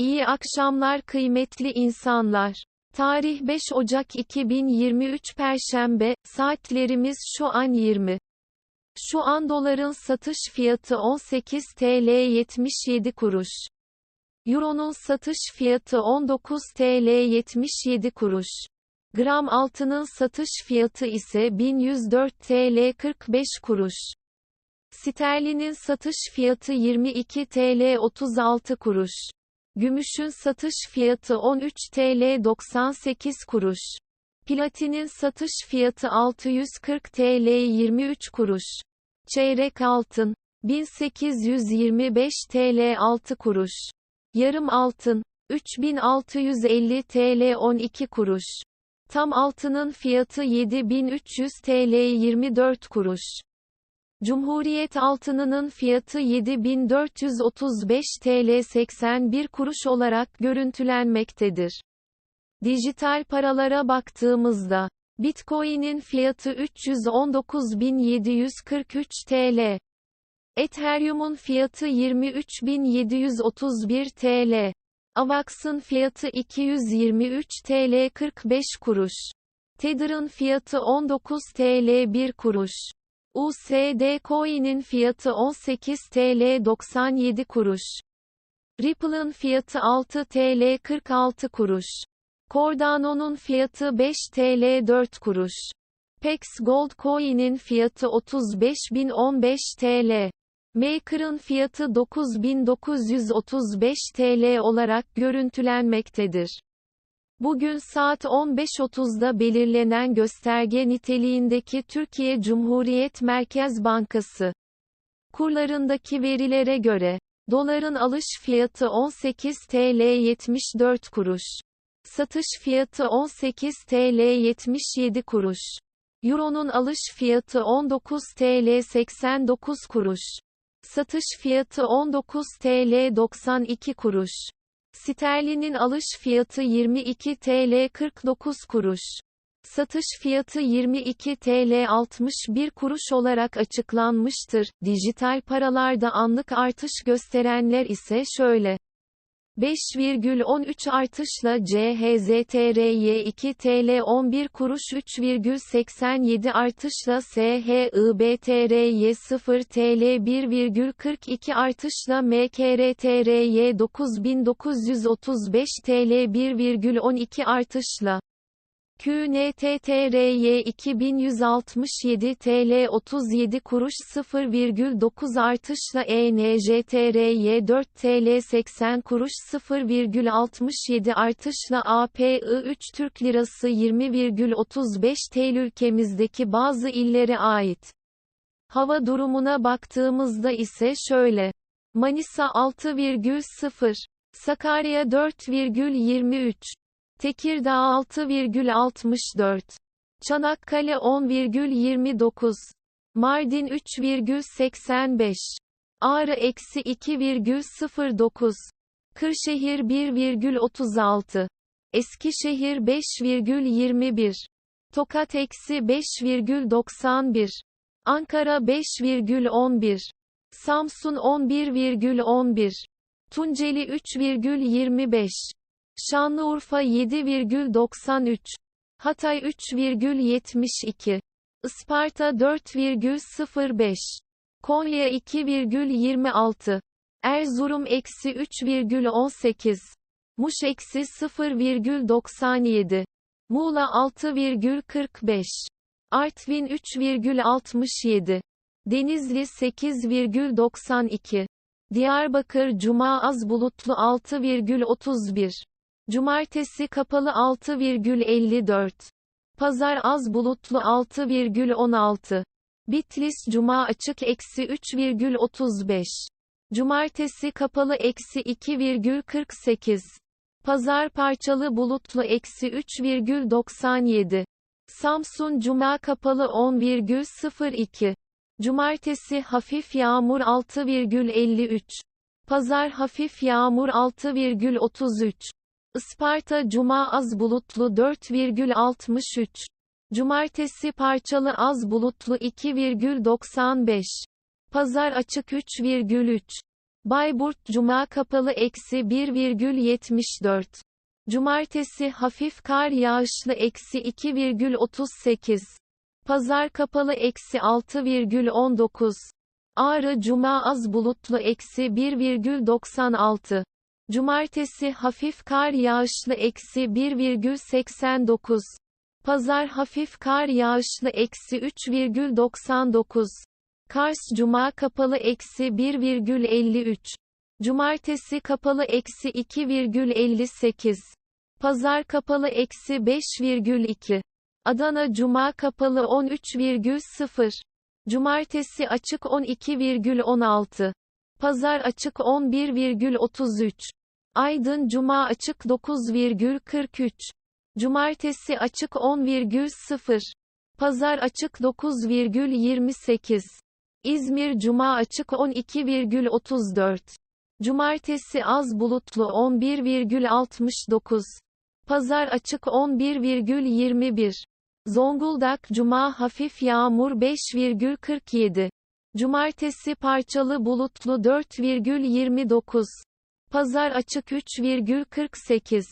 İyi akşamlar kıymetli insanlar. Tarih 5 Ocak 2023 Perşembe, saatlerimiz şu an 20. Şu an doların satış fiyatı 18 TL 77 kuruş. Euro'nun satış fiyatı 19 TL 77 kuruş. Gram altının satış fiyatı ise 1104 TL 45 kuruş. Sterlinin satış fiyatı 22 TL 36 kuruş. Gümüşün satış fiyatı 13 TL 98 kuruş. Platinin satış fiyatı 640 TL 23 kuruş. Çeyrek altın 1825 TL 6 kuruş. Yarım altın 3650 TL 12 kuruş. Tam altının fiyatı 7300 TL 24 kuruş. Cumhuriyet altınının fiyatı 7435 TL 81 kuruş olarak görüntülenmektedir. Dijital paralara baktığımızda, Bitcoin'in fiyatı 319.743 TL. Ethereum'un fiyatı 23.731 TL. Avax'ın fiyatı 223 TL 45 kuruş. Tether'ın fiyatı 19 TL 1 kuruş. USD Coin'in fiyatı 18 TL 97 kuruş. Ripple'ın fiyatı 6 TL 46 kuruş. Cardano'nun fiyatı 5 TL 4 kuruş. Pex Gold Coin'in fiyatı 35.015 TL. Maker'ın fiyatı 9935 TL olarak görüntülenmektedir. Bugün saat 15.30'da belirlenen gösterge niteliğindeki Türkiye Cumhuriyet Merkez Bankası kurlarındaki verilere göre doların alış fiyatı 18 TL 74 kuruş. Satış fiyatı 18 TL 77 kuruş. Euro'nun alış fiyatı 19 TL 89 kuruş. Satış fiyatı 19 TL 92 kuruş. Sterlinin alış fiyatı 22 TL 49 kuruş. Satış fiyatı 22 TL 61 kuruş olarak açıklanmıştır. Dijital paralarda anlık artış gösterenler ise şöyle. 5,13 artışla CHZTRY 2 TL 11 kuruş 3,87 artışla SHIBTRY 0 TL 1,42 artışla MKRTRY 9935 TL 1,12 artışla QNTTRY 2167 TL 37 kuruş 0,9 artışla ENJTRY 4 TL 80 kuruş 0,67 artışla API 3 Türk Lirası 20,35 TL ülkemizdeki bazı illere ait. Hava durumuna baktığımızda ise şöyle. Manisa 6,0, Sakarya 4,23, Tekirdağ 6,64. Çanakkale 10,29. Mardin 3,85. Ağrı eksi 2,09. Kırşehir 1,36. Eskişehir 5,21. Tokat eksi 5,91. Ankara 5,11. Samsun 11,11. Tunceli 3,25. Şanlıurfa 7,93. Hatay 3,72. Isparta 4,05. Konya 2,26. Erzurum eksi 3,18. Muş eksi 0,97. Muğla 6,45. Artvin 3,67. Denizli 8,92. Diyarbakır Cuma az bulutlu 6,31. Cumartesi kapalı 6,54. Pazar az bulutlu 6,16. Bitlis Cuma açık eksi 3,35. Cumartesi kapalı eksi 2,48. Pazar parçalı bulutlu eksi 3,97. Samsun Cuma kapalı 10,02. Cumartesi hafif yağmur 6,53. Pazar hafif yağmur 6,33. Isparta Cuma az bulutlu 4,63. Cumartesi parçalı az bulutlu 2,95. Pazar açık 3,3. Bayburt Cuma kapalı eksi 1,74. Cumartesi hafif kar yağışlı eksi 2,38. Pazar kapalı eksi 6,19. Ağrı Cuma az bulutlu eksi 1,96. Cumartesi hafif kar yağışlı eksi 1,89. Pazar hafif kar yağışlı eksi 3,99. Kars Cuma kapalı eksi 1,53. Cumartesi kapalı eksi 2,58. Pazar kapalı eksi 5,2. Adana Cuma kapalı 13,0. Cumartesi açık 12,16. Pazar açık 11,33. Aydın Cuma açık 9,43. Cumartesi açık 10,0. Pazar açık 9,28. İzmir Cuma açık 12,34. Cumartesi az bulutlu 11,69. Pazar açık 11,21. Zonguldak Cuma hafif yağmur 5,47. Cumartesi parçalı bulutlu 4,29. Pazar açık 3,48.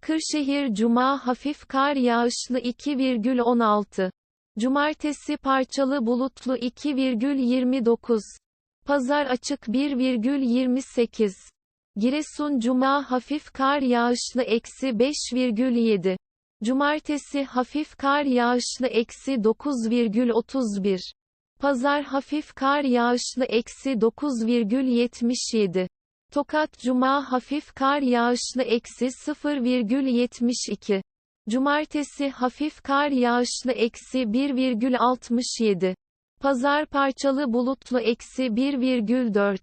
Kırşehir Cuma hafif kar yağışlı 2,16. Cumartesi parçalı bulutlu 2,29. Pazar açık 1,28. Giresun Cuma hafif kar yağışlı eksi 5,7. Cumartesi hafif kar yağışlı eksi 9,31. Pazar hafif kar yağışlı eksi 9,77. Tokat Cuma hafif kar yağışlı eksi 0,72. Cumartesi hafif kar yağışlı eksi 1,67. Pazar parçalı bulutlu eksi 1,4.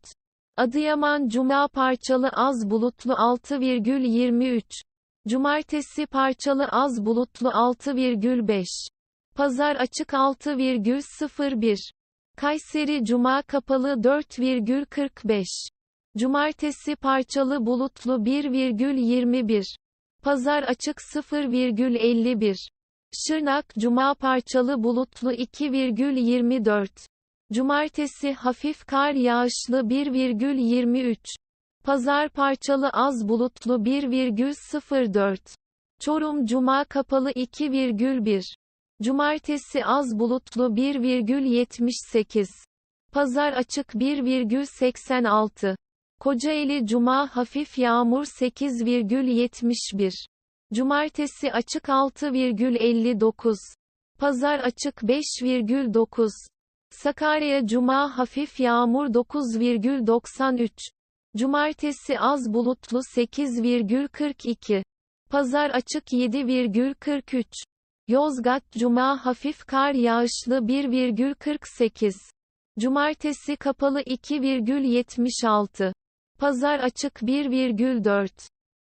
Adıyaman Cuma parçalı az bulutlu 6,23. Cumartesi parçalı az bulutlu 6,5. Pazar açık 6,01. Kayseri Cuma kapalı 4,45. Cumartesi parçalı bulutlu 1,21. Pazar açık 0,51. Şırnak Cuma parçalı bulutlu 2,24. Cumartesi hafif kar yağışlı 1,23. Pazar parçalı az bulutlu 1,04. Çorum Cuma kapalı 2,1. Cumartesi az bulutlu 1,78. Pazar açık 1,86. Kocaeli Cuma hafif yağmur 8,71. Cumartesi açık 6,59. Pazar açık 5,9. Sakarya Cuma hafif yağmur 9,93. Cumartesi az bulutlu 8,42. Pazar açık 7,43. Yozgat Cuma hafif kar yağışlı 1,48. Cumartesi kapalı 2,76. Pazar açık 1,4.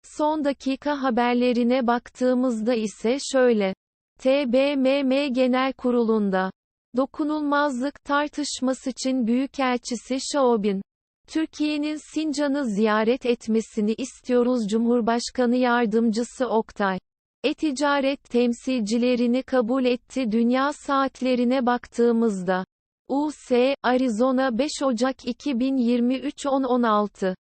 Son dakika haberlerine baktığımızda ise şöyle. TBMM Genel Kurulu'nda dokunulmazlık tartışması için Büyükelçisi Şaobin Türkiye'nin Sincan'ı ziyaret etmesini istiyoruz Cumhurbaşkanı Yardımcısı Oktay. E-ticaret temsilcilerini kabul etti Dünya saatlerine baktığımızda. US, Arizona 5 Ocak 2023 10-16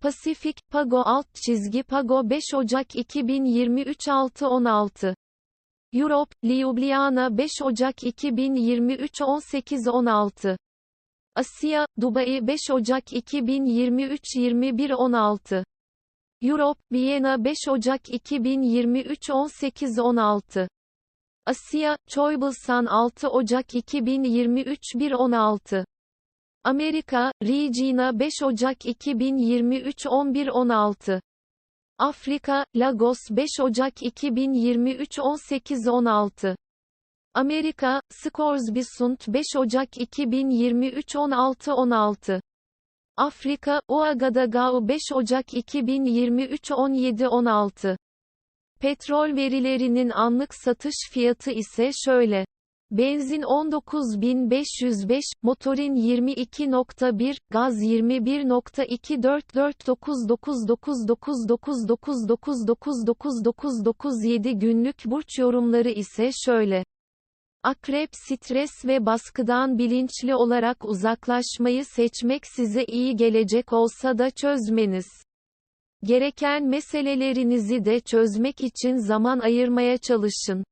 Pasifik, Pago alt çizgi Pago 5 Ocak 2023 6-16 Europe, Ljubljana 5 Ocak 2023 18-16 Asya, Dubai 5 Ocak 2023 21-16 Europe, Viyana 5 Ocak 2023 18-16 Asya, Çoybulsan 6 Ocak 2023 1-16 Amerika, Regina 5 Ocak 2023 11-16 Afrika, Lagos 5 Ocak 2023 18-16 Amerika, Scoresby Sund 5 Ocak 2023 16-16 Afrika, Ouagadougou 5 Ocak 2023 17-16 Petrol verilerinin anlık satış fiyatı ise şöyle. Benzin 19.505, motorin 22.1, gaz 21.244999999999997 günlük burç yorumları ise şöyle. Akrep stres ve baskıdan bilinçli olarak uzaklaşmayı seçmek size iyi gelecek olsa da çözmeniz gereken meselelerinizi de çözmek için zaman ayırmaya çalışın.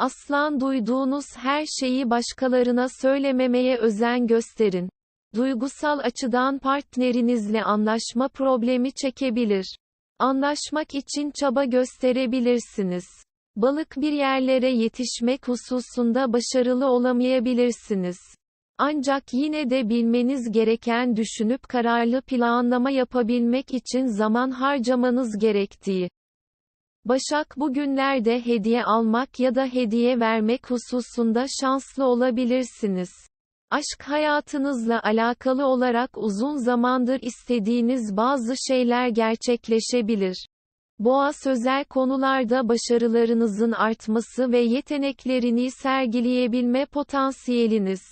Aslan duyduğunuz her şeyi başkalarına söylememeye özen gösterin. Duygusal açıdan partnerinizle anlaşma problemi çekebilir. Anlaşmak için çaba gösterebilirsiniz. Balık bir yerlere yetişmek hususunda başarılı olamayabilirsiniz. Ancak yine de bilmeniz gereken düşünüp kararlı planlama yapabilmek için zaman harcamanız gerektiği. Başak bugünlerde hediye almak ya da hediye vermek hususunda şanslı olabilirsiniz. Aşk hayatınızla alakalı olarak uzun zamandır istediğiniz bazı şeyler gerçekleşebilir. Boğa sözel konularda başarılarınızın artması ve yeteneklerini sergileyebilme potansiyeliniz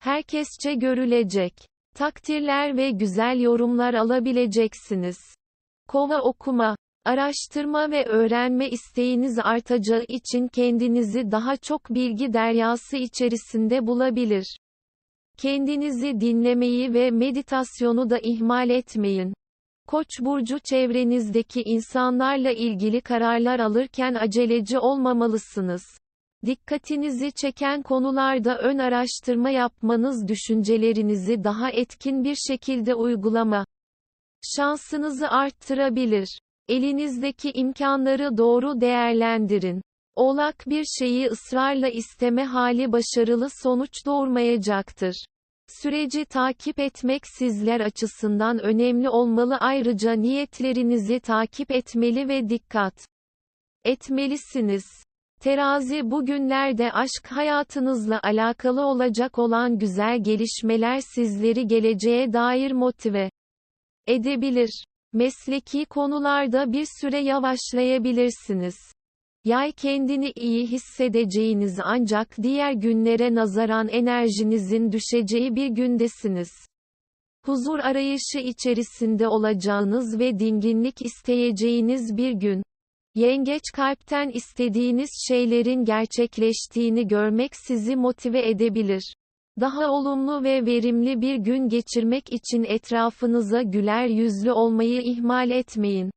herkesçe görülecek. Takdirler ve güzel yorumlar alabileceksiniz. Kova okuma, araştırma ve öğrenme isteğiniz artacağı için kendinizi daha çok bilgi deryası içerisinde bulabilir. Kendinizi dinlemeyi ve meditasyonu da ihmal etmeyin. Koç burcu çevrenizdeki insanlarla ilgili kararlar alırken aceleci olmamalısınız. Dikkatinizi çeken konularda ön araştırma yapmanız düşüncelerinizi daha etkin bir şekilde uygulama şansınızı arttırabilir. Elinizdeki imkanları doğru değerlendirin. Oğlak bir şeyi ısrarla isteme hali başarılı sonuç doğurmayacaktır. Süreci takip etmek sizler açısından önemli olmalı ayrıca niyetlerinizi takip etmeli ve dikkat etmelisiniz. Terazi bugünlerde aşk hayatınızla alakalı olacak olan güzel gelişmeler sizleri geleceğe dair motive edebilir. Mesleki konularda bir süre yavaşlayabilirsiniz. Yay kendini iyi hissedeceğiniz ancak diğer günlere nazaran enerjinizin düşeceği bir gündesiniz. Huzur arayışı içerisinde olacağınız ve dinginlik isteyeceğiniz bir gün. Yengeç kalpten istediğiniz şeylerin gerçekleştiğini görmek sizi motive edebilir. Daha olumlu ve verimli bir gün geçirmek için etrafınıza güler yüzlü olmayı ihmal etmeyin.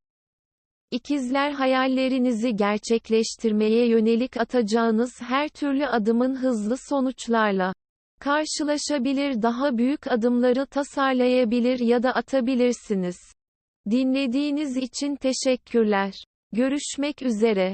İkizler hayallerinizi gerçekleştirmeye yönelik atacağınız her türlü adımın hızlı sonuçlarla karşılaşabilir daha büyük adımları tasarlayabilir ya da atabilirsiniz. Dinlediğiniz için teşekkürler. Görüşmek üzere.